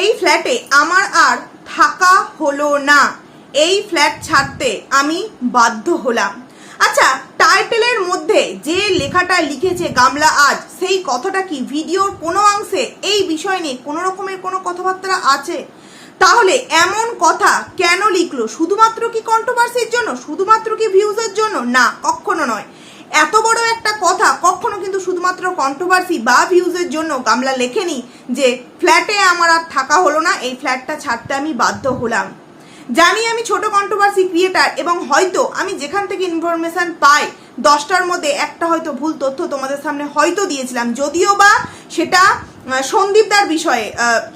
এই ফ্ল্যাটে আমার আর থাকা হলো না। এই ফ্ল্যাট ছাড়তে আমি বাধ্য হলাম। আচ্ছা টাইটেলের মধ্যে যে লেখাটা লিখেছে গামলা আজ, সেই কথাটা কি ভিডিওর কোনো অংশে এই বিষয় নিয়ে কোনো রকমের কোনো কথাবার্তা আছে? তাহলে এমন কথা কেন লিখলো? শুধুমাত্র কি কন্ট্রোভার্সির জন্য? শুধুমাত্র কি ভিউজের জন্য? না, কখনো নয়। এত বড় একটা কথা কখনো কিন্তু শুধুমাত্র কন্ট্রোভার্সি বা ভিউজের জন্য গামলা লেখেনি যে ফ্ল্যাটে আমার আর থাকা হলো না, এই ফ্ল্যাটটা ছাড়তে আমি বাধ্য হলাম। জানি আমি ছোট কন্ট্রোভার্সি ক্রিয়েটার এবং হয়তো আমি যেখান থেকে ইনফরমেশান পাই, দশটার মধ্যে একটা হয়তো ভুল তথ্য তোমাদের সামনে হয়তো দিয়েছিলাম, যদিও বা সেটা সন্দীপদার বিষয়ে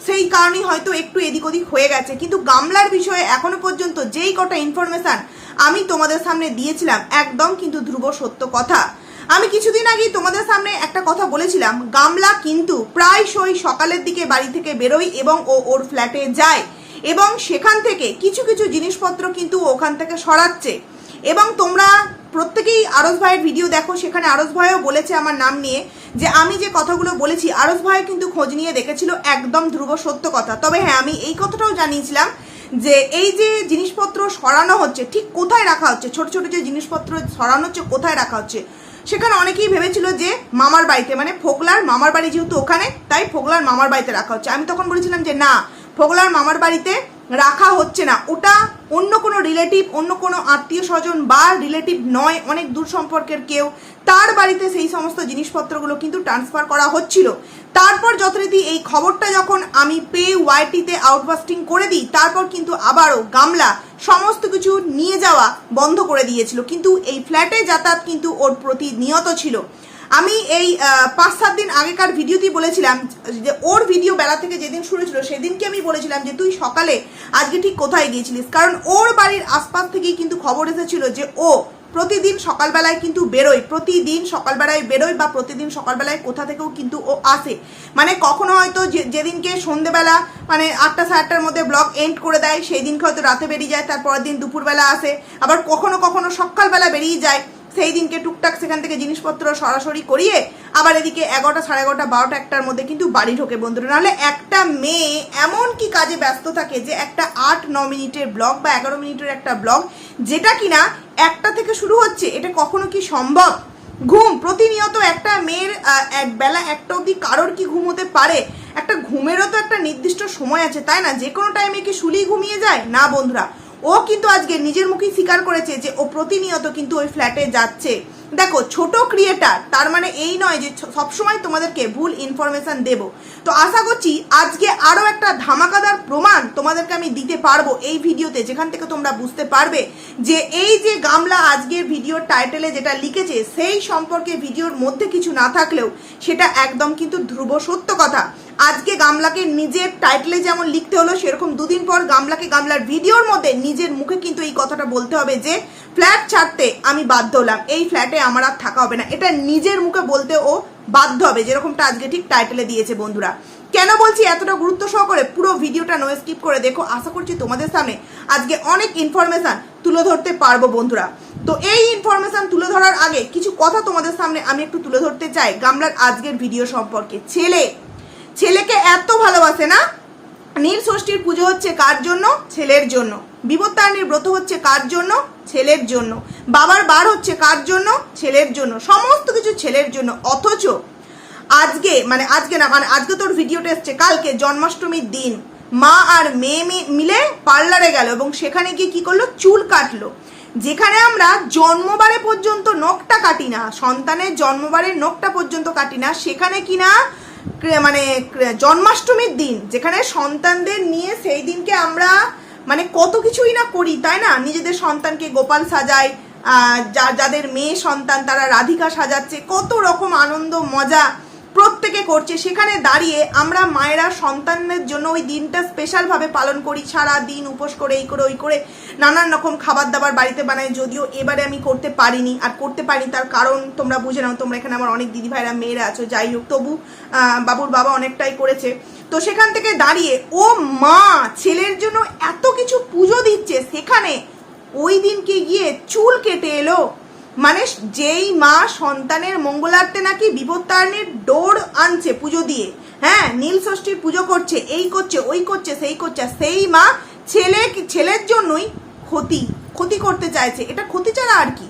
সেই কারণেই হয়তো একটু এদিক ওদিক হয়ে গেছে। কিন্তু গামলার বিষয়ে এখনও পর্যন্ত যেই কটা ইনফরমেশান আমি তোমাদের সামনে দিয়েছিলাম, একদম কিন্তু ধ্রুব সত্য কথা। আমি কিছুদিন আগেই তোমাদের সামনে একটা কথা বলেছিলাম, গামলা কিন্তু প্রায়শই সকালের দিকে বাড়ি থেকে বেরোয় এবং ও ওর ফ্ল্যাটে যায় এবং সেখান থেকে কিছু কিছু জিনিসপত্র কিন্তু ওখান থেকে সরাচ্ছে। এবং তোমরা প্রত্যেকেই আরস ভাইয়ের ভিডিও দেখো, সেখানে আরস ভাইও বলেছে আমার নাম নিয়ে যে আমি যে কথাগুলো বলেছি, আরস ভাই কিন্তু খোঁজ নিয়ে দেখেছিল একদম ধ্রুব সত্য কথা। তবে হ্যাঁ আমি এই কথাটাও জানিয়েছিলাম যে এই যে জিনিসপত্র সরানো হচ্ছে, ঠিক কোথায় রাখা হচ্ছে, ছোট ছোট যে জিনিসপত্র সরানো হচ্ছে, কোথায় রাখা হচ্ছে, সেখানে অনেকেই ভেবেছিল যে মামার বাড়িতে মানে ফোকলার মামার বাড়ি যেহেতু ওখানে, তাই ফোকলার মামার বাড়িতে রাখা হচ্ছে। আমি তখন বলেছিলাম যে না ফোকলার মামার বাড়িতে রাখা হচ্ছে না। ওটা অন্য কোনো রিলেটিভ অন্য কোনো আত্মীয় স্বজন বা রিলেটিভ নয়, অনেক দূর সম্পর্কের কেউ। তার বাড়িতে সেই সমস্ত জিনিসপত্রগুলো কিন্তু ট্রান্সফার করা হচ্ছিল। তারপর যথারীতি এই খবরটা যখন আমি পে ওয়াইটিতে আউটবাস্টিং করে দিই, তারপর কিন্তু আবারও গামলা সমস্ত কিছু নিয়ে যাওয়া বন্ধ করে দিয়েছিল। কিন্তু এই ফ্ল্যাটে যাতায়াত কিন্তু ওর প্রতিনিয়ত ছিল। আমি এই পাঁচ সাত দিন আগেকার ভিডিওতেই বলেছিলাম যে ওর ভিডিও বেলা থেকে যেদিন শুরু ছিল সেদিনকে আমি বলেছিলাম যে তুই সকালে আজকে ঠিক কোথায় গিয়েছিলিস? কারণ ওর বাড়ির আশপাশ থেকেই কিন্তু খবর এসেছিল যে ও প্রতিদিন সকালবেলায় কিন্তু বেরোয়, প্রতিদিন সকালবেলায় বেরোয় বা প্রতিদিন সকালবেলায় কোথা থেকেও কিন্তু ও আসে। মানে কখনো হয়তো যেদিনকে সন্ধেবেলা মানে আটটা সাড়ে আটটার মধ্যে ব্লগ এন্ড করে দেয়, সেই দিনকে হয়তো রাতে বেরিয়ে যায়, তারপরের দিন দুপুরবেলা আসে। আবার কখনো কখনো সকালবেলা বেরিয়ে যায় সেই দিনকে টুকটাক সেখান থেকে জিনিসপত্র সরাসরি করিয়ে আবার এদিকে এগারোটা, সাড়ে এগারোটা, বারোটা, একটার মধ্যে কিন্তু বাড়ি ঢোকে বন্ধুরা। নাহলে একটা মেয়ে এমন কি কাজে ব্যস্ত থাকে যে একটা আট, ন মিনিটের ব্লগ বা এগারো মিনিটের একটা ব্লগ যেটা কিনা একটা থেকে শুরু হচ্ছে, এটা কখনো কি সম্ভব? ঘুম, প্রতিনিয়ত একটা মেয়ের এক বেলা একটা অবধি কারোর কি ঘুম হতে পারে? একটা ঘুমেরও তো একটা নির্দিষ্ট সময় আছে, তাই না? যে কোনো টাইমে কি শুলি ঘুমিয়ে যায়? না বন্ধুরা। ও কিন্তু আজকে নিজের মুখেই স্বীকার করেছে যে ও প্রতিনিয়ত কিন্তু ওই ফ্ল্যাটে যাচ্ছে। দেখো, ছোট ক্রিয়েটার তার মানে এই নয় যে সবসময় তোমাদেরকে ভুল ইনফরমেশান দেব। তো আশা করছি আজকে আরও একটা ধামাকাদার প্রমাণ তোমাদেরকে আমি দিতে পারব এই ভিডিওতে, যেখান থেকে তোমরা বুঝতে পারবে যে এই যে গামলা আজকের ভিডিওর টাইটেলে যেটা লিখেছে, সেই সম্পর্কে ভিডিওর মধ্যে কিছু না থাকলেও সেটা একদম কিন্তু ধ্রুব সত্য কথা। আজকে গামলাকে নিজের টাইটেলে যেমন লিখতে হলো, সেরকম দুদিন পর গামলাকে গামলার ভিডিওর মধ্যে নিজের মুখে কিন্তু এই কথাটা বলতে হবে যে, ফ্ল্যাট ছাড়তে আমি বাধ্য হলাম। এই ফ্ল্যাটে আমার আর থাকা হবে না। এটা নিজের মুখে বলতে ও বাধ্য হবে, যেরকমটা আজকে ঠিক টাইটেলে দিয়েছে বন্ধুরা। কেন বলছি এতটা গুরুত্ব সহকারে পুরো ভিডিওটা নো স্কিপ করে দেখো, আশা করছি তোমাদের সামনে আজকে অনেক ইনফরমেশান তুলে ধরতে পারব বন্ধুরা। তো এই ইনফরমেশান তুলে ধরার আগে কিছু কথা তোমাদের সামনে আমি একটু তুলে ধরতে চাই গামলার আজকের ভিডিও সম্পর্কে। ছেলে, ছেলেকে এত ভালোবাসে না? নীল ষষ্ঠীর পুজো হচ্ছে কার জন্য? ছেলের জন্য। বিপত্তারণীর ব্রত হচ্ছে কার জন্য? ছেলের জন্য। বাবার বার হচ্ছে কার জন্য? ছেলের জন্য। সমস্ত কিছু ছেলের জন্য। অথচ আজকে মানে আজকে না মানে আজকে তোর ভিডিওটা এসছে, কালকে জন্মাষ্টমীর দিন। মা আর মেয়ে মেয়ে মিলে পার্লারে গেল এবং সেখানে গিয়ে কি করল? চুল কাটলো। যেখানে আমরা জন্মবারে পর্যন্ত নখটা কাটি না, সন্তানের জন্মবারের নখটা পর্যন্ত কাটি না, সেখানে কিনা ক্রে- মানে জন্মাষ্টমীর দিন, যেখানে সন্তানদের নিয়ে সেই দিনকে আমরা মানে কত কিছুই না করি, তাই না? নিজেদের সন্তানকে গোপাল সাজাই যাদের মেয়ে সন্তান, তারা রাধিকা সাজাচ্ছে, কত রকম আনন্দ, মজা। প্রত্যেকে করছে। সেখানে দাঁড়িয়ে আমরা মায়েরা সন্তানদের জন্য ওই দিনটা স্পেশালভাবে পালন করি। সারা দিন উপোস করে, এই করে, ওই করে নানান রকম খাবার দাবার বাড়িতে বানাই। যদিও এবারে আমি করতে পারিনি। আর করতে পারিনি তার কারণ তোমরা বুঝে নাও, তোমরা এখানে আমার অনেক দিদি ভাইরা মেয়েরা আছো, যাই হোক। তবু বাবুর বাবা অনেকটাই করেছে। তো সেখান থেকে দাঁড়িয়ে, ও মা, ছেলের জন্য এত কিছু পুজো দিচ্ছে। সেখানে ওই দিনকে গিয়ে চুল কেটে এলো। মানে যেই মা সন্তানের মঙ্গলার্থে নাকি বিপত্তারণের ডোর আনছে পুজো দিয়ে হ্যাঁ নীল ষষ্ঠীর পুজো করছে, এই করছে, ওই করছে, সেই করছে সেই মা ছেলে ছেলের জন্যই ক্ষতি ক্ষতি করতে চাইছে। এটা ক্ষতি ছাড়া আর কি?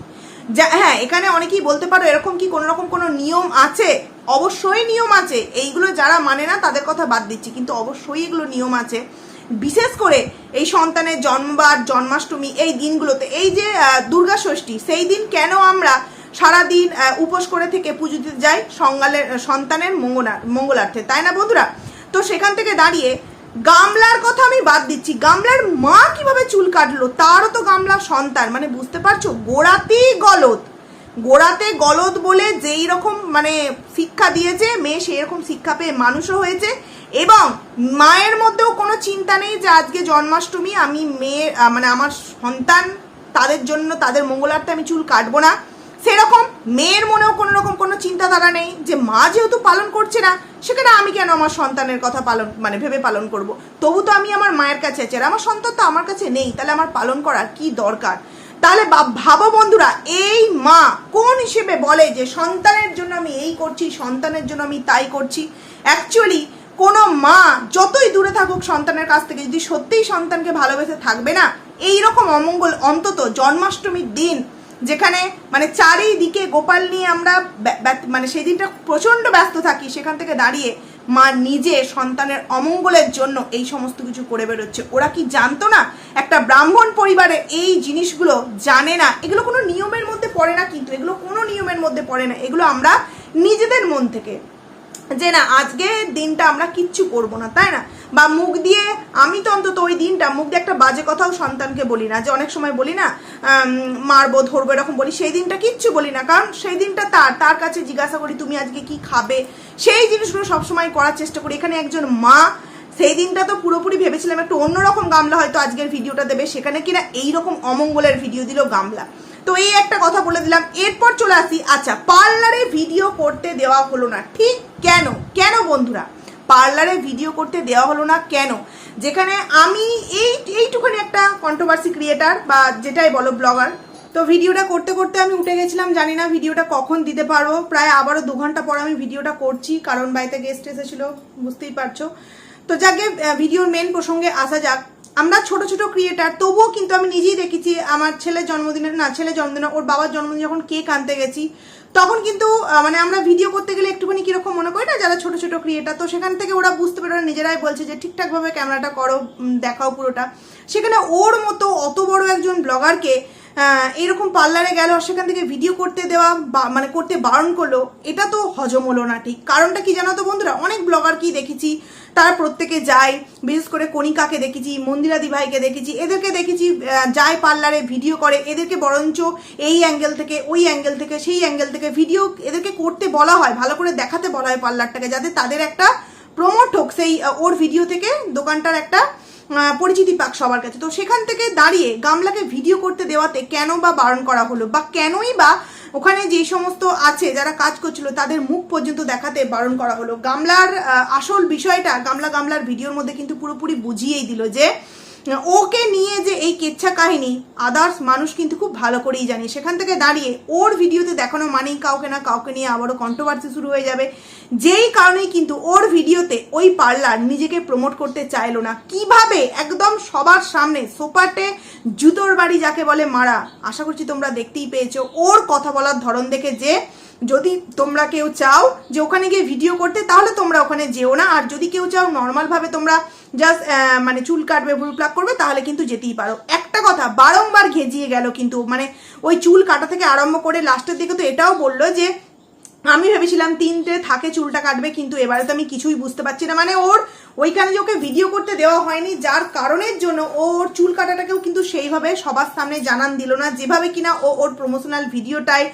যা হ্যাঁ এখানে অনেকেই বলতে পারো এরকম কি কোনো রকম কোনো নিয়ম আছে? অবশ্যই নিয়ম আছে। এইগুলো যারা মানে না, তাদের কথা বাদ দিচ্ছি। কিন্তু অবশ্যই এগুলো নিয়ম আছে। বিশেষ করে এই সন্তানের জন্মবার, জন্মাষ্টমী, এই দিনগুলোতে, এই যে দুর্গা ষষ্ঠী সেই দিন কেন আমরা সারাদিন উপোস করে থেকে পুজো দিতে যাই? সঙ্গালের সন্তানের মঙ্গলার মঙ্গলার্থে, তাই না বন্ধুরা? তো সেখান থেকে দাঁড়িয়ে গামলার কথা আমি বাদ দিচ্ছি। গামলার মা কীভাবে চুল কাটলো? তারও তো গামলার সন্তান মানে বুঝতে পারছ? গোড়াতেই গলদ। গোড়াতে গলদ বলে যেই রকম মানে শিক্ষা দিয়েছে, মেয়ে সেই রকম শিক্ষা পেয়ে মানুষও হয়েছে। এবং মায়ের মধ্যেও কোনো চিন্তা নেই যে আজকে জন্মাষ্টমী, আমি মেয়ে মানে আমার সন্তান, তাদের জন্য তাদের মঙ্গলার্থে আমি চুল কাটবো না। সেরকম মেয়ের মনেও কোনো রকম কোনো চিন্তাধারা নেই যে মা যেহেতু পালন করছে না, সেখানে আমি কেন আমার সন্তানের কথা পালন মানে ভেবে পালন করব? তবু তো আমি আমার মায়ের কাছে আছি, আর আমার সন্তান তো আমার কাছে নেই, তাহলে আমার পালন করার কি দরকার? তাহলে ভাবো বন্ধুরা, এই মা কোন হিসেবে বলে যে সন্তানের জন্য আমি এই করছি, সন্তানের জন্য আমি তাই করছি? অ্যাকচুয়ালি কোনো মা যতই দূরে থাকুক সন্তানের কাছ থেকে, যদি সত্যিই সন্তানকে ভালোবেসে থাকবে না এই রকম অমঙ্গল অন্তত জন্মাষ্টমীর দিন, যেখানে মানে চারিদিকে গোপাল নিয়ে আমরা মানে সেই দিনটা প্রচণ্ড ব্যস্ত থাকি, সেখান থেকে দাঁড়িয়ে মা নিজে সন্তানের অমঙ্গলের জন্য এই সমস্ত কিছু করে বেরোচ্ছে। ওরা কি জানতো না? একটা ব্রাহ্মণ পরিবারে এই জিনিসগুলো জানে না। এগুলো কোনো নিয়মের মধ্যে পড়ে না কিন্তু, এগুলো কোনো নিয়মের মধ্যে পড়ে না। এগুলো আমরা নিজেদের মন থেকে যে না, আজকে দিনটা আমরা কিচ্ছু করব না, তাই না? বা মুখ দিয়ে, আমি তো অন্তত ওই দিনটা, মুখ দিয়ে একটা বাজে কথাও সন্তানকে বলি না, যে অনেক সময় বলি না মারবো, ধরবো, এরকম বলি, সেই দিনটা কিচ্ছু বলি না, কারণ সেই দিনটা তার তার কাছে জিজ্ঞাসা করি, তুমি আজকে কি খাবে? সেই জিনিসগুলো সবসময় করার চেষ্টা করি। এখানে একজন মা, সেই দিনটা তো পুরোপুরি ভেবেছিলাম একটু অন্যরকম গামলা হয়তো আজকের ভিডিওটা দেবে, সেখানে কিনা এইরকম অমঙ্গলের ভিডিও দিল গামলা। তো এই একটা কথা বলে দিলাম। এরপর চলে আসি। আচ্ছা পার্লারে ভিডিও করতে দেওয়া হলো না। ঠিক কেন? কেন বন্ধুরা? পার্লারে ভিডিও করতে দেওয়া হলো না কেন? যেখানে আমি এই, এইটুখানি একটা কন্ট্রোভার্সি ক্রিয়েটার বা যেটাই বলো ব্লগার তো ভিডিওটা করতে করতে আমি উঠে গেছিলাম। জানি না ভিডিওটা কখন দিতে পারব। প্রায় আবারও দু ঘণ্টা পর আমি ভিডিওটা করছি। কারণ বাড়িতে গেস্ট এসেছিল, বুঝতেই পারছ। তো যাকে ভিডিওর মেন প্রসঙ্গে আসা যাক আমরা ছোট ছোট ক্রিয়েটার তবুও কিন্তু আমি নিজেই দেখেছি আমার ছেলের জন্মদিনের, না ছেলে জন্মদিনে ওর বাবার জন্মদিন যখন কেক আনতে গেছি, তখন কিন্তু মানে আমরা ভিডিও করতে গেলে একটুখানি কীরকম মনে করি না, যারা ছোট ছোট ক্রিয়েটার তো সেখান থেকে ওরা বুঝতে পারে নিজেরাই বলছে যে ঠিকঠাকভাবে ক্যামেরাটা করো দেখাও পুরোটা। সেখানে ওর মতো অত বড় একজন ব্লগারকে এরকম পার্লারে গেল আর সেখান থেকে ভিডিও করতে দেওয়া মানে করতে বারণ করল, এটা তো হজম হলো না ঠিক। কারণটা কি জানো তো বন্ধুরা? অনেক ব্লগারকেই দেখেছি, তারা প্রত্যেকে যায়, বিশেষ করে কণিকাকে দেখেছি মন্দিরাদি ভাইকে দেখেছি, এদেরকে দেখেছি যায় পার্লারে ভিডিও করে, এদেরকে বরঞ্চ এই অ্যাঙ্গেল থেকে, ওই অ্যাঙ্গেল থেকে, সেই অ্যাঙ্গেল থেকে ভিডিও এদেরকে করতে বলা হয়, ভালো করে দেখাতে বলা হয় পার্লারটাকে, যাতে তাদের একটা প্রমোট হোক, সেই ওর ভিডিও থেকে দোকানটার একটা পরিচিতি পাক সবার কাছে। তো সেখান থেকে দাঁড়িয়ে গামলাকে ভিডিও করতে দেওয়াতে কেন বা বারণ করা হলো বা কেনই বা ওখানে যে সমস্ত আছে যারা কাজ করছিল তাদের মুখ পর্যন্ত দেখাতে বারণ করা হলো। গামলার আসল বিষয়টা গামলা গামলার ভিডিওর মধ্যে কিন্তু পুরোপুরি বুঝিয়েই দিল যে ওকে নিয়ে যে এই কেচ্ছা কাহিনী আদার্স মানুষ কিন্তু খুব ভালো করেই জানে। সেখান থেকে দাঁড়িয়ে ওর ভিডিওতে দেখানো মানেই কাউকে না, কাউকে নিয়ে আবারও কন্ট্রোভার্সি শুরু হয়ে যাবে। যেই কারণেই কিন্তু ওর ভিডিওতে ওই পার্লার নিজেকে প্রমোট করতে চাইলো না। কীভাবে? একদম সবার সামনে, সোপাটে জুতোর বাড়ি যাকে বলে মারা। আশা করছি তোমরা দেখতেই পেয়েছ। ওর কথা বলার ধরন দেখে যে যদি তোমরা কেউ চাও যে ওখানে গিয়ে ভিডিও করতে, তাহলে তোমরা ওখানে যেও না। আর যদি কেউ চাও নর্মালভাবে তোমরা জাস্ট মানে চুল কাটবে, ভুল প্লাক করবে, তাহলে কিন্তু যেতেই পারো। একটা কথা, বারংবার ঘেজিয়ে গেল কিন্তু মানে ওই চুল কাটা থেকে আরম্ভ করে লাস্টের দিকে তো এটাও বলল যে আমি ভেবেছিলাম তিনটে থাকে, চুলটা কাটবে, কিন্তু এবারে তো আমি কিছুই বুঝতে পারছি না। মানে ওর ওইখানে যে ওকে ভিডিও করতে দেওয়া হয়নি, যার কারণের জন্য ওর চুল কাটাটাকেও কিন্তু সেইভাবে সবার সামনে জানান দিল না। যেভাবে কিনা ও ওর প্রমোশনাল ভিডিওটায়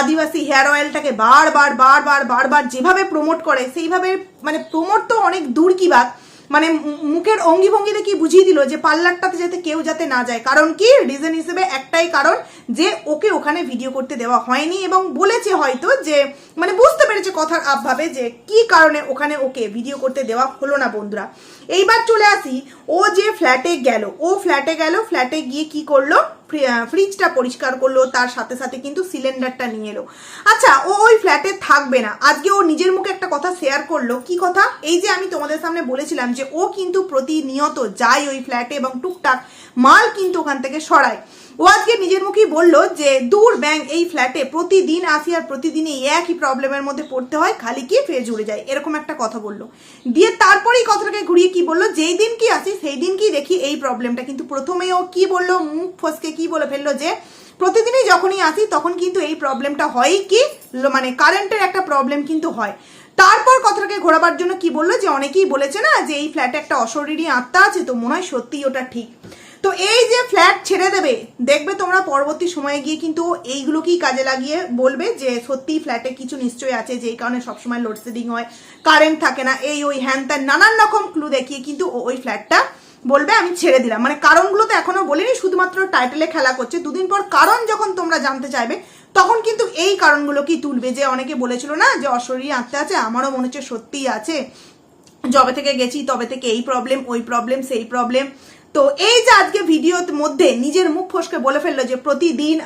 আদিবাসী হেয়ার অয়েলটাকে বারবার বারবার বারবার যেভাবে প্রমোট করে, সেইভাবে মানে প্রমোট তো অনেক দূর কি বাত মানে মুখের অঙ্গি ভঙ্গি দেখি বুঝিয়ে দিল যে পার্লারটাতে যাতে কেউ যাতে না যায়? কারণ কি? রিজন হিসেবে একটাই কারণ যে ওকে ওখানে ভিডিও করতে দেওয়া হয়নি এবং বলেছে হয়তো যে মানে বুঝতে পেরেছে কথার আপভাবে যে কি কারণে ওখানে ওকে ভিডিও করতে দেওয়া হলো না বন্ধুরা। এইবার চলে আসি, ও যে ফ্ল্যাটে গেল, ও ফ্ল্যাটে গেল ফ্ল্যাটে গিয়ে কি করল? ফ্রিজটা পরিষ্কার করল, তার সাথে সাথে কিন্তু সিলিন্ডারটা নিয়ে এলো। আচ্ছা ও ওই ফ্ল্যাটে থাকবে না। আজকে ও নিজের মুখে একটা কথা শেয়ার করল। কি কথা? এই যে আমি তোমাদের সামনে বলেছিলাম যে ও কিন্তু প্রতিনিয়ত যায় ওই ফ্ল্যাটে এবং টুকটাক মাল কিন্তু ওখান থেকে সরায়। ও আজকে নিজের মুখেই বলল যে, দূর ব্যাংক এই ফ্ল্যাটে প্রতিদিন আসি আর প্রতিদিনই একই প্রবলেমের মধ্যে পড়তে হয়, খালি কি ফেজ উড়ে যায়, এরকম একটা কথা বলল। দিয়ে তারপরেই কথাটাকে ঘুরিয়ে কি বলল, যেই দিন কি আসি, সেই দিন কি দেখি এই প্রবলেমটা কিন্তু প্রথমেই ও কি বলল, মুখ ফসকে কি বলে ফেলল যে, প্রতিদিনই যখনই আসি, তখন কিন্তু এই প্রবলেমটা হয় কি মানে কারেন্টের একটা প্রবলেম কিন্তু হয়। তারপর কথাটাকে ঘোরাবার জন্য কি বলল যে, অনেকেই বলেছে না যে, এই ফ্ল্যাটে একটা অশরীরী আত্মা আছে, তো মনে হয় সত্যিই ওটা ঠিক। তো এই যে ফ্ল্যাট ছেড়ে দেবে, দেখবে তোমরা পরবর্তী সময়ে গিয়ে কিন্তু এইগুলোকেই কাজে লাগিয়ে বলবে যে সত্যি ফ্ল্যাটে কিছু নিশ্চয়ই আছে, যেই কারণে সবসময় লোডশেডিং হয় কারেন্ট থাকে না, এই ওই হ্যান ত্যান নানান রকম ক্লু দেখিয়ে কিন্তু ওই ফ্ল্যাটটা বলবে, আমি ছেড়ে দিলাম। মানে কারণগুলো তো এখনও বলিনি, শুধুমাত্র টাইটেলে খেলা করছে। দুদিন পর কারণ যখন তোমরা জানতে চাইবে, তখন কিন্তু এই কারণগুলোকেই তুলবে। যে অনেকে বলেছিল না যে অশরীরী আত্মা আছে, আমারও মনে হচ্ছে সত্যিই আছে। যবে থেকে গেছি, তবে থেকে এই প্রবলেম ওই প্রবলেম সেই প্রবলেম তো এই যে আজকে ভিডিওর মধ্যে নিজের মুখ ফসকে বলে ফেলল যে প্রতিদিন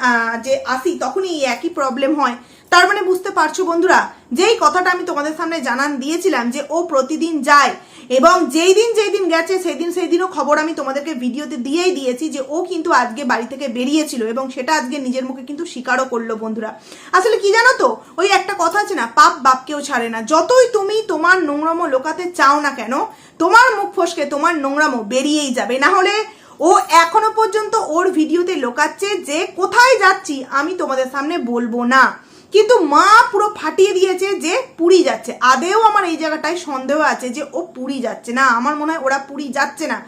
যে আসি, তখনই একই প্রবলেম হয়। তার মানে বুঝতে পারছ বন্ধুরা, যেই কথাটা আমি তোমাদের সামনে জানান দিয়েছিলাম যে ও প্রতিদিন যায়, এবং যেই দিন যেই দিন গেছে, সেই দিন সেই দিনও খবর আমি তোমাদেরকে ভিডিওতে দিয়েই দিয়েছি যে ও কিন্তু আজকে বাড়ি থেকে বেরিয়েছিল, এবং সেটা আজকে নিজের মুখে কিন্তু স্বীকারও করল বন্ধুরা। আসলে কি জানো তো, ওই একটা কথা আছে না, পাপ বাপকেও ছাড়ে না। যতই তুমি তোমার নোংরামো লোকাতে চাও না কেন, তোমার মুখ ফসকে তোমার নোংরামো বেরিয়েই যাবে। না হলে ও এখনও পর্যন্ত ওর ভিডিওতে লোকাচ্ছে যে কোথায় যাচ্ছি আমি তোমাদের সামনে বলব না। কিন্তু মা পুরো ফাটিয়ে দিয়েছে যে পুরী যাচ্ছে। আদেও আমার এই জায়গাটায় সন্দেহ আছে যে ও পুরী যাচ্ছে না। আমার মনে হয় ওরা পুরী যাচ্ছে না।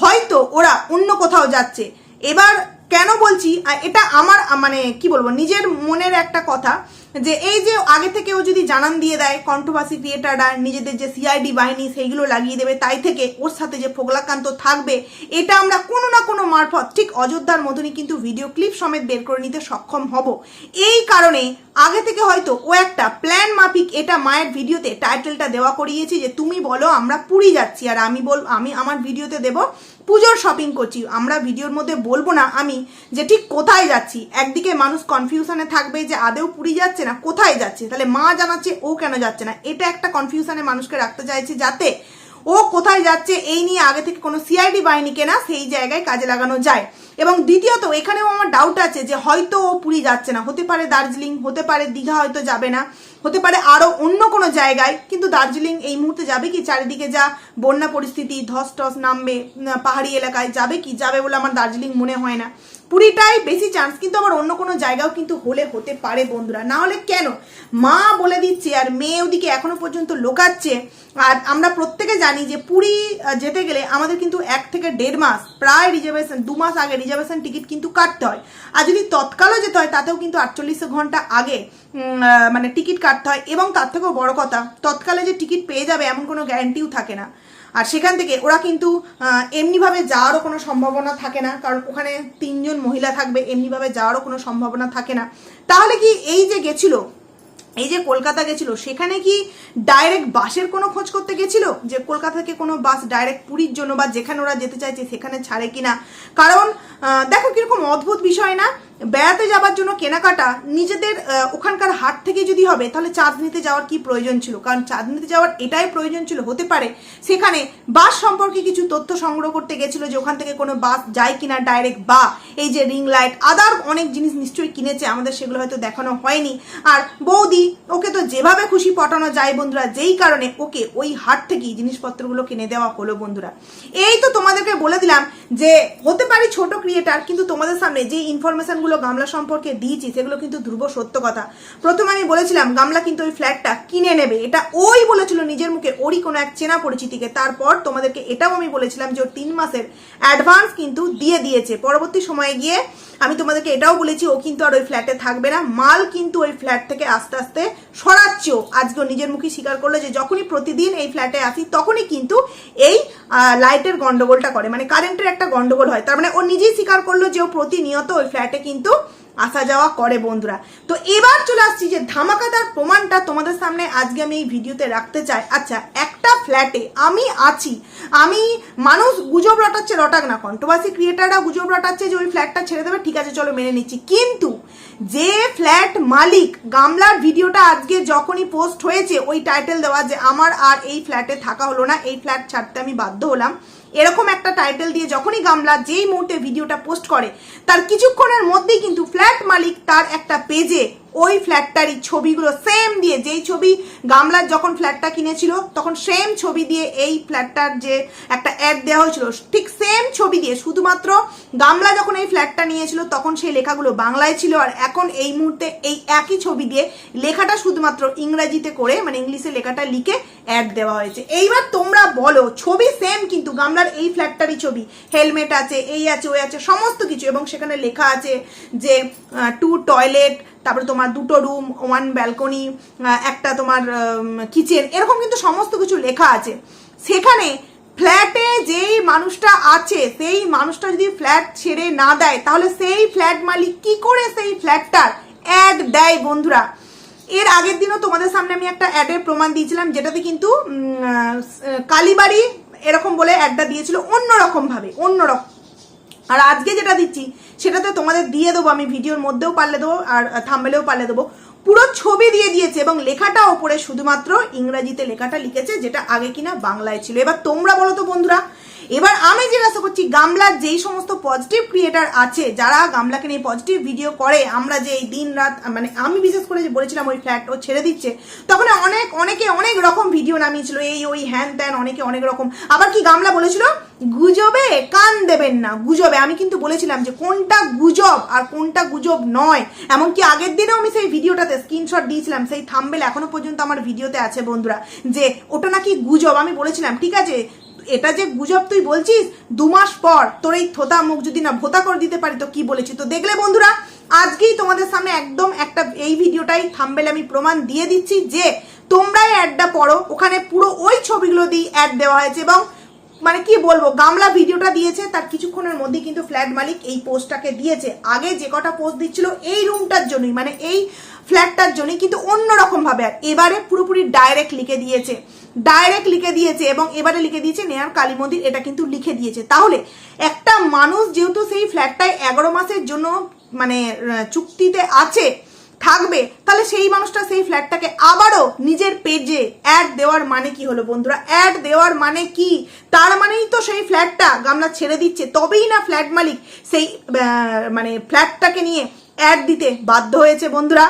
হয়তো ওরা অন্য কোথাও যাচ্ছে। এবার কেন বলছি? এটা আমার মানে কি বলব, নিজের মনের একটা কথা যে এই যে আগে থেকে ও যদি জানান দিয়ে দেয় কন্ট্রোভার্সি ক্রিয়েটাররা নিজেদের যে সিআইডি বাহিনী সেইগুলো লাগিয়ে দেবে, তাই থেকে ওর সাথে যে ফোগলাকান্ত থাকবে, এটা আমরা কোনো না কোনো মারফত, ঠিক অযোধ্যার মতনই কিন্তু ভিডিও ক্লিপ সমেত বের করে নিতে সক্ষম হব। এই কারণে আগে থেকে হয়তো ও একটা প্ল্যান মাফিক, এটা মায়ের ভিডিওতে টাইটেলটা দেওয়া করিয়েছি যে, তুমি বলো, আমরা পুরী যাচ্ছি, আর আমি বল, আমি আমার ভিডিওতে দেব পুজোর শপিং করছি। আমরা ভিডিওর মধ্যে বলব না আমি যে ঠিক কোথায় যাচ্ছি। একদিকে মানুষ কনফিউশনে থাকবে যে আদেও পুরী যাচ্ছে না, কোথায় যাচ্ছে? তাহলে মা জানাচ্ছে, ও কেন যাচ্ছে না? এটা একটা কনফিউশনে মানুষকে রাখতে চাইছে যাতে ও কোথায় যাচ্ছে এই নিয়ে আগে থেকে কোনো সিআইডি বাহিনীকে না সেই জায়গায় কাজে লাগানো যায়। এবং দ্বিতীয়ত, এখানেও আমার ডাউট আছে যে হয়তো ও পুরী যাচ্ছে না। হতে পারে দার্জিলিং, হতে পারে দীঘা হয়তো যাবে না। হতে পারে আরও অন্য কোনো জায়গায়, কিন্তু দার্জিলিং এই মুহূর্তে যাবে কি? চারিদিকে যা বন্যা পরিস্থিতি, ধস টস নামবে পাহাড়ি এলাকায় যাবে কি? যাবে বলে আমার দার্জিলিং মনে হয় না। পুরীটাই বেশি চান্স কিন্তু আবার অন্য কোনো জায়গাও কিন্তু হলে হতে পারে বন্ধুরা। না হলে কেন? মা বলে দিচ্ছে আর মেয়ে ওদিকে এখনও পর্যন্ত লোকাচ্ছে। আর আমরা প্রত্যেকে জানি যে পুরী যেতে গেলে আমাদের কিন্তু এক থেকে দেড় মাস, প্রায় রিজার্ভেশন দু মাস আগে রিজার্ভেশন টিকিট কিন্তু কাটতে হয়। আর যদি তৎকালও যেতে হয়, তাতেও কিন্তু আটচল্লিশ ঘণ্টা আগে। মানে টিকিট কাটতে হয় এবং তার থেকেও বড় কথা, তৎকালে যে টিকিট পেয়ে যাবে এমন কোনো গ্যারান্টিও থাকে না। আর সেখান থেকে ওরা কিন্তু এমনিভাবে যাওয়ারও কোনো সম্ভাবনা থাকে না, কারণ ওখানে তিনজন মহিলা থাকবে, এমনিভাবে যাওয়ারও কোনো সম্ভাবনা থাকে না। তাহলে কি এই যে গেছিল এই যে কলকাতা গেছিল, সেখানে কি ডাইরেক্ট বাসের কোনো খোঁজ করতে গেছিল? যে কলকাতা থেকে কোনো বাস ডাইরেক্ট পুরীর জন্য বা যেখানে ওরা যেতে চাইছে সেখানে ছাড়ে কিনা? কারণ দেখো কীরকম অদ্ভুত বিষয় না? বেড়াতে যাবার জন্য কেনাকাটা নিজেদের ওখানকার হাট থেকে যদি হবে, তাহলে চাঁদনিতে যাওয়ার কি প্রয়োজন ছিল? কারণ চাঁদনিতে যাওয়ার এটাই প্রয়োজন ছিল, হতে পারে। সেখানে বাস সম্পর্কে কিছু তথ্য সংগ্রহ করতে গেছিল যে ওখান থেকে কোনো বাস যায় কিনা ডাইরেক্ট বা এই যে রিং লাইট আদার অনেক জিনিস নিশ্চয়ই কিনেছে, আমাদের সেগুলো হয়তো দেখানো হয়নি। আর বৌদি ওকে তো যেভাবে খুশি পটানো যায় বন্ধুরা, যেই কারণে ওকে ওই হাট থেকেই জিনিসপত্রগুলো কিনে দেওয়া হলো বন্ধুরা। এই তো তোমাদেরকে বলে দিলাম যে, হতে পারি ছোট ক্রিয়েটার কিন্তু তোমাদের সামনে যে ইনফরমেশনগুলো গামলা সম্পর্কে দিয়েছি, সেগুলো কিন্তু ধ্রুব সত্য কথা। প্রথমে আমি বলেছিলাম, গামলা কিন্তু ওই ফ্ল্যাটটা কিনে নেবে। এটা ওই বলেছিল নিজের মুখে, ওরই কোনো এক চেনা পরিচিতিকে। তারপর তোমাদেরকে এটাও আমি বলেছিলাম যে, ওর তিন মাসের অ্যাডভান্স কিন্তু দিয়ে দিয়েছে। পরবর্তী সময়ে গিয়ে আমি তোমাদেরকে এটাও বলেছি, ও কিন্তু আর ওই ফ্ল্যাটে থাকবে না। মাল কিন্তু ওই ফ্ল্যাট থেকে আস্তে আস্তে সরাচ্ছেও আজকে নিজের মুখে স্বীকার করল যে, যখনই প্রতিদিন এই ফ্ল্যাটে আসি, তখনই কিন্তু এই লাইটের গন্ডগোলটা করে। মানে কারেন্টের একটা গন্ডগোল হয়। তার মানে ও নিজেই স্বীকার করল যে, ও প্রতিনিয়ত ওই ফ্ল্যাটে কিন্তু আসা যাওয়া করে বন্ধুরা। তো এবার চলে আসছি যে ধামাকাদার প্রমাণটা তোমাদের সামনে আজকে আমি এই ভিডিওতে রাখতে চাই। আচ্ছা একটা ফ্ল্যাটে আমি আছি। আমি মানুষ গুজব রটাচ্ছে রটাক না কন্ট্রোভার্সি ক্রিয়েটাররা গুজব রটাচ্ছে যে ওই ফ্ল্যাটটা ছেড়ে দেবে, ঠিক আছে, চলো মেনে নিচ্ছি। কিন্তু যে ফ্ল্যাট মালিক গামলার ভিডিওটা আজকে যখনই পোস্ট হয়েছে, ওই টাইটেল দেওয়া যে আমার আর এই ফ্ল্যাটে থাকা হলো না, এই ফ্ল্যাট ছাড়তে আমি বাধ্য হলাম। এরকম একটা টাইটেল দিয়ে যখনই গামলা যেই মুহূর্তে ভিডিওটা পোস্ট করে, তার কিছুক্ষণের মধ্যেই কিন্তু ফ্ল্যাট মালিক তার একটা পেজে ওই ফ্ল্যাটটারই ছবিগুলো সেম দিয়ে, যেই ছবি গামলার যখন ফ্ল্যাটটা কিনেছিল, তখন সেম ছবি দিয়ে এই ফ্ল্যাটটার যে একটা অ্যাড দেওয়া হয়েছিল, ঠিক সেম ছবি দিয়ে, শুধুমাত্র গামলা যখন এই ফ্ল্যাটটা নিয়েছিল, তখন সেই লেখাগুলো বাংলায় ছিল, আর এখন এই মুহূর্তে এই একই ছবি দিয়ে লেখাটা শুধুমাত্র ইংরাজিতে করে মানে ইংলিশে লেখাটা লিখে অ্যাড দেওয়া হয়েছে। এইবার তোমরা বলো, ছবি সেম কিন্তু গামলার এই ফ্ল্যাটটারই ছবি হেলমেট আছে, এই আছে, ওই আছে, সমস্ত কিছু, এবং সেখানে লেখা আছে যে টু টয়লেট তারপরে তোমার দুটো রুম ওয়ান ব্যালকনি একটা তোমার কিচেন এরকম কিন্তু সমস্ত কিছু লেখা আছে। সেখানে ফ্ল্যাটে যেই মানুষটা আছে, সেই মানুষটা যদি ফ্ল্যাট ছেড়ে না দেয়, তাহলে সেই ফ্ল্যাট মালিক কি করে সেই ফ্ল্যাটটার অ্যাড দেয় বন্ধুরা? এর আগের দিনও তোমাদের সামনে আমি একটা অ্যাডের প্রমাণ দিয়েছিলাম, যেটাতে কিন্তু কালীবাড়ি এরকম বলে অ্যাডটা দিয়েছিল অন্যরকম ভাবে অন্যরকম। আর আজকে যেটা দিচ্ছি সেটা তো তোমাদের দিয়ে দেবো, আমি ভিডিওর মধ্যেও পারলে দেবো, আর থামবেলেও পারলে দেবো। পুরো ছবি দিয়ে দিয়েছে এবং লেখাটা ওপরে শুধুমাত্র ইংরাজিতে লেখাটা লিখেছে, যেটা আগে কিনা বাংলায় ছিল। এবার তোমরা বলো তো বন্ধুরা এবার আমি জিজ্ঞাসা করছি, গামলার যেই সমস্ত পজিটিভ ক্রিয়েটার আছে, যারা গামলাকে নিয়ে পজিটিভ ভিডিও করে, আমরা যে এই দিন রাত মানে আমি বিশেষ করে যে বলেছিলাম ওই ফ্ল্যাট ও ছেড়ে দিচ্ছে, তখন অনেক, অনেকে অনেক রকম ভিডিও নামিয়েছিল, এই, ওই, হ্যান ত্যান, অনেকে অনেক রকম। আবার কি গামলা বলেছিল? গুজবে কান দেবেন না, গুজবে। আমি কিন্তু বলেছিলাম যে কোনটা গুজব আর কোনটা গুজব নয়। এমনকি আগের দিনেও আমি সেই ভিডিওটাতে স্ক্রিনশট দিয়েছিলাম, সেই থাম্বেল এখনও পর্যন্ত আমার ভিডিওতে আছে বন্ধুরা, যে ওটা নাকি গুজব। আমি বলেছিলাম, ঠিক আছে এটা যে গুজব তুই বলছিস, দু মাস পর তোর এই থোতা মুখ যদি না ভোতা করে দিতে পারি, তো কি বলেছি? তো দেখলে বন্ধুরা, আজকেই তোমাদের সামনে একদম একটা এই ভিডিওটাই থাম্বেলে আমি প্রমাণ দিয়ে দিচ্ছি যে তোমরাই অ্যাডটা পড়ো। ওখানে পুরো ওই ছবিগুলো দিয়ে অ্যাড দেওয়া হয়েছে এবং মানে কি বলব, গামলা ভিডিওটা দিয়েছে, তার কিছুক্ষণের মধ্যে কিন্তু ফ্ল্যাট মালিক এই পোস্টটাকে দিয়েছে। আগে যে কটা পোস্ট দিচ্ছিল, এই রুমটার জন্যই মানে এই ফ্ল্যাটটার জন্যই কিন্তু অন্যরকম ভাবে আর এবারে পুরোপুরি ডাইরেক্ট লিখে দিয়েছে। ডাইরেক্ট লিখে দিয়েছে এবং এবারে লিখে দিয়েছে নেয়ার কালী মন্দির, এটা কিন্তু লিখে দিয়েছে। তাহলে একটা মানুষ যেহেতু সেই ফ্ল্যাটটায় এগারো মাসের জন্য মানে চুক্তিতে আছে, থাকবে, তাহলে সেই মানুষটা সেই ফ্ল্যাটটাকে আবারও নিজের পেজে অ্যাড দেওয়ার মানে কি হলো বন্ধুরা? অ্যাড দেওয়ার মানে কি? তার মানেই তো সেই ফ্ল্যাটটা গামলা ছেড়ে দিচ্ছে। তবেই না ফ্ল্যাট মালিক সেই মানে ফ্ল্যাটটাকে নিয়ে অ্যাড দিতে বাধ্য হয়েছে বন্ধুরা।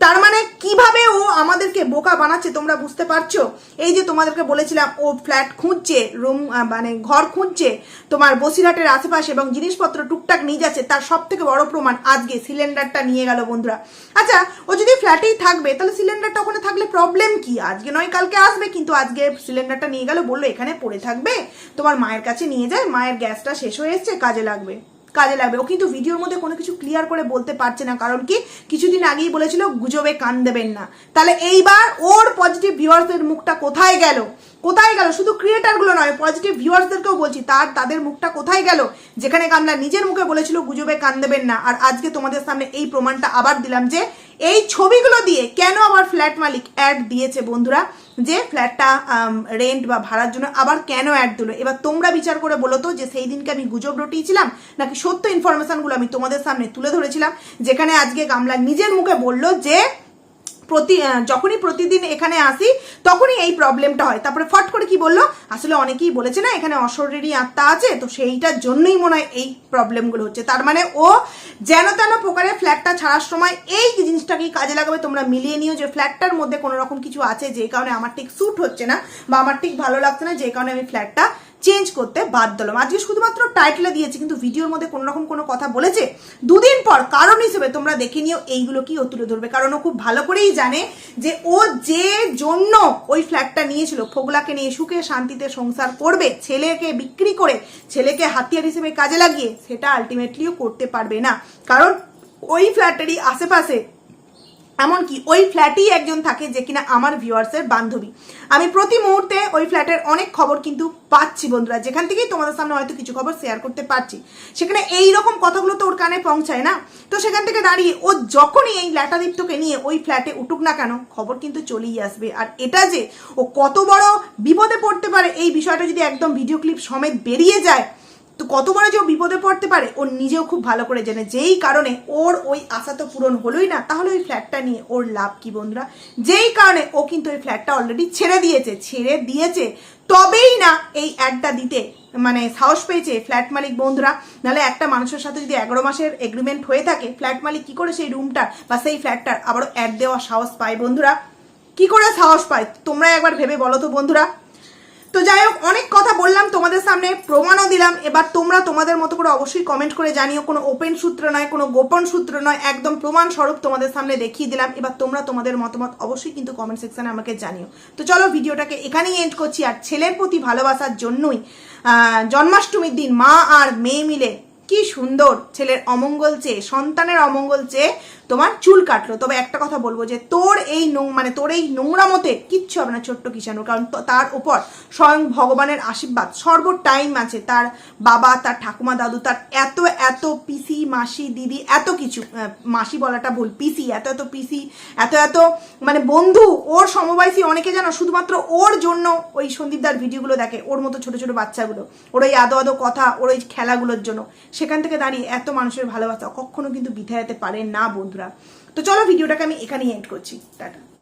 তার মানে কীভাবে ও আমাদেরকে বোকা বানাচ্ছে তোমরা বুঝতে পারছ? এই যে তোমাদেরকে বলেছিলাম, ও ফ্ল্যাট খুঁজছে, রুম মানে ঘর খুঁজছে, তোমার বসিরহাটের আশেপাশে এবং জিনিসপত্র টুকটাক নিয়ে যাচ্ছে, তার সব থেকে বড় প্রমাণ আজকে সিলিন্ডারটা নিয়ে গেল বন্ধুরা। আচ্ছা ও যদি ফ্ল্যাটেই থাকবে, তাহলে সিলিন্ডারটা ওখানে থাকলে প্রবলেম কি? আজকে নয়, কালকে আসবে, কিন্তু আজকে সিলিন্ডারটা নিয়ে গেল, বলল এখানে পড়ে থাকবে, তোমার মায়ের কাছে নিয়ে যায়, মায়ের গ্যাসটা শেষ হয়ে এসছে, কাজে লাগবে। কাজে লাগবে। ও কিন্তু ভিডিওর মধ্যে কোনো কিছু ক্লিয়ার করে বলতে পারছে না, কারণ কি কিছুদিন আগেই বলেছিল, গুজবে কান দেবেন না। তাহলে এইবার ওর পজিটিভ ভিউয়ার্সদের মুখটা কোথায় গেল? কোথায় গেল? শুধু ক্রিয়েটারগুলো নয় পজিটিভ ভিউয়ার্সদেরকেও বলছি, তার, তাদের মুখটা কোথায় গেল? যেখানে গামলা নিজের মুখে বলেছিল, গুজবে কান দেবেন না। আর আজকে তোমাদের সামনে এই প্রমাণটা আবার দিলাম যে, এই ছবিগুলো দিয়ে কেন আবার ফ্ল্যাট মালিক অ্যাড দিয়েছে বন্ধুরা? যে ফ্ল্যাটটা রেন্ট বা ভাড়ার জন্য আবার কেন অ্যাড দিল? এবার তোমরা বিচার করে বলো তো যে সেই দিনকে আমি গুজব রটিয়েছিলাম? নাকি সত্য ইনফরমেশনগুলো আমি তোমাদের সামনে তুলে ধরেছিলাম? যেখানে আজকে গামলা নিজের মুখে বলল যে প্রতি যখনই প্রতিদিন এখানে আসি, তখনই এই প্রবলেমটা হয়। তারপরে ফট করে কি বলল? আসলে অনেকেই বলেছে না, এখানে অশরীরী আত্মা আছে, তো সেইটার জন্যই মনে হয় এই প্রবলেমগুলো হচ্ছে। তার মানে ও যেন তেন প্রকারে ফ্ল্যাটটা ছাড়ার সময় এই জিনিসটাকেই কাজে লাগাবে, তোমরা মিলিয়ে নিও যে ফ্ল্যাটটার মধ্যে কোনো রকম কিছু আছে, যে কারণে আমার ঠিক স্যুট হচ্ছে না বা আমার ঠিক ভালো লাগছে না, যে কারণে আমি ফ্ল্যাটটা চেঞ্জ করতে বাধ্য হলাম। আজকে শুধুমাত্র টাইটেলে দিয়েছে, কিন্তু ভিডিওর মধ্যে কোনো রকম কোনো কথা বলেছে। দুদিন পর কারণ হিসেবে তোমরা দেখে নিও এইগুলো কি ও তুলে ধরবে। কারণ ও খুব ভালো করেই জানে যে ও যে জন্য ওই ফ্ল্যাটটা নিয়েছিল, ফোগলাকে নিয়ে সুখে শান্তিতে সংসার করবে, ছেলেকে বিক্রি করে, ছেলেকে হাতিয়ার হিসেবে কাজে লাগিয়ে, সেটা আলটিমেটলিও করতে পারবে না। কারণ ওই ফ্ল্যাটেরই আশেপাশে এমনকি ওই ফ্ল্যাটেই একজন থাকে যে কিনা আমার ভিউয়ার্সের বান্ধবী। আমি প্রতি মুহূর্তে ওই ফ্ল্যাটের অনেক খবর কিন্তু পাচ্ছি বন্ধুরা। যেখান থেকেই তোমাদের সামনে হয়তো কিছু খবর শেয়ার করতে পারছি। সেখানে এই রকম কথাগুলো তো ওর কানে পৌঁছায় না। তো সেখান থেকে দাঁড়িয়ে ও যখনই এই ল্যাটাদীপ্তকে নিয়ে ওই ফ্ল্যাটে উঠুক না কেন, খবর কিন্তু চলেই আসবে। আর এটা যে ও কত বড় বিপদে পড়তে পারে, এই বিষয়টা যদি একদম ভিডিও ক্লিপ সমেত বেরিয়ে যায় তো কত বড় যে ও বিপদে পড়তে পারে ও নিজেও খুব ভালো করে জানে। যেই কারণে ওর ওই আশা তো পূরণ হলোই না, তাহলে ওই ফ্ল্যাটটা নিয়ে ওর লাভ কি বন্ধুরা? যেই কারণে ও কিন্তু ওই ফ্ল্যাটটা অলরেডি ছেড়ে দিয়েছে ছেড়ে দিয়েছে, তবেই না এই অ্যাডটা দিতে মানে সাহস পেয়েছে ফ্ল্যাট মালিক বন্ধুরা। নাহলে একটা মানুষের সাথে যদি এগারো মাসের এগ্রিমেন্ট হয়ে থাকে ফ্ল্যাট মালিক কি করে সেই রুমটার বা সেই ফ্ল্যাটটার আবারও অ্যাড দেওয়ার সাহস পায় বন্ধুরা? কি করে সাহস পায়? তোমরা একবার ভেবে বলো তো বন্ধুরা। তো যাই হোক, অনেক কথা বললাম তোমাদের সামনে, প্রমাণও দিলাম। এবার তোমরা তোমাদের মতো করে অবশ্যই কমেন্ট করে জানিও। কোনো ওপেন সূত্র নয়, কোনো গোপন সূত্র নয়, একদম প্রমাণ স্বরূপ তোমাদের সামনে দেখিয়ে দিলাম। এবার তোমরা তোমাদের মতামত অবশ্যই কিন্তু কমেন্ট সেকশানে আমাকে জানিও। তো চলো ভিডিওটাকে এখানেই এন্ড করছি। আর ছেলের প্রতি ভালোবাসার জন্যই জন্মাষ্টমীর দিন মা আর মেয়ে মিলে কি সুন্দর ছেলের অমঙ্গল চেয়ে, সন্তানের অমঙ্গল চেয়ে তোমার চুল কাটলো। তবে একটা কথা বলব যে তোর এই নোং মানে তোর এই নোংরা মতে কিচ্ছু হবে না ছোট্ট কিষাণু কারণ তার উপর স্বয়ং ভগবানের আশীর্বাদ সর্ব টাইম আছে। তার বাবা, তার ঠাকুমা দাদু, তার এত এত পিসি, মাসি, দিদি, এত কিছু মাসি বলাটা ভুল, পিসি, এত এত পিসি, এত এত মানে বন্ধু, ওর সমবয়সী অনেকে জানো শুধুমাত্র ওর জন্য ওই সন্দীপদার ভিডিওগুলো দেখে, ওর মতো ছোট ছোট বাচ্চাগুলো, ওর ওই আদো আদো কথা, ওর ওই খেলাগুলোর জন্য। সেখান থেকে দাঁড়িয়ে এত মানুষের ভালোবাসা কখনো কিন্তু বিধা যেতে পারে না, বন্ধুরা। তো চলো ভিডিওটাকে আমি এখানেই এন্ড করছি। টাটা।